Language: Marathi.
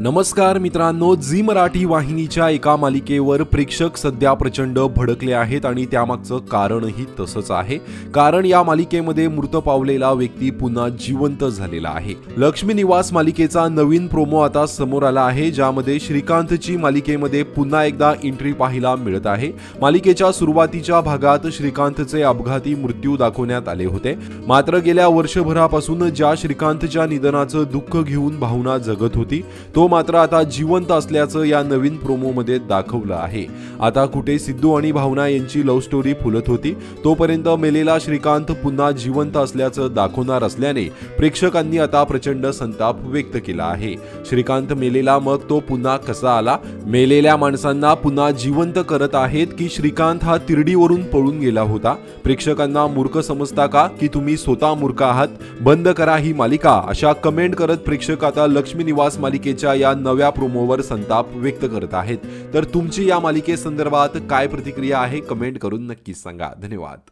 नमस्कार मित्रांनो झी मराठी वाहिनीच्या एका मालिकेवर प्रेक्षक सध्या प्रचंड भडकले आहेत आणि त्यामागचं कारणही तसंच आहे. कारण या मालिकेमध्ये मृत पावलेला व्यक्ती पुन्हा जिवंत झालेला आहे. लक्ष्मी निवास मालिकेचा नवीन प्रोमो आता समोर आला आहे ज्यामध्ये श्रीकांतची मालिकेमध्ये पुन्हा एकदा एंट्री पाहायला मिळत आहे. मालिकेच्या सुरुवातीच्या भागात श्रीकांतचे अपघाती मृत्यू दाखवण्यात आले होते. मात्र गेल्या वर्षभरापासून ज्या श्रीकांतच्या निधनाचं दुःख घेऊन भावना जगत होती तो मात्र आता जिवंत असल्याचं या नवीन प्रोमोमध्ये दाखवलं आहे. आता कुठे सिद्धू आणि भावना यांची लव्ह स्टोरी फुलत होती तोपर्यंत मेलेला श्रीकांत पुन्हा जिवंत असल्याचं दाखवणार असल्याने प्रेक्षकांनी आता प्रचंड संताप व्यक्त केला आहे. श्रीकांत मेलेला मग तो पुन्हा कसा आला? मेलेल्या माणसांना पुन्हा जिवंत करत आहेत की श्रीकांत हा तिरडीवरून पळून गेला होता? प्रेक्षकांना मूर्ख समजता का की तुम्ही स्वतः मूर्ख आहात? बंद करा ही मालिका अशा कमेंट करत प्रेक्षक आता लक्ष्मी निवास मालिकेच्या या नव्या प्रोमोवर संताप व्यक्त करत आहेत. तर तुमची या मालिकेसंदर्भात काय प्रतिक्रिया आहे कमेंट करून नक्कीच सांगा. धन्यवाद.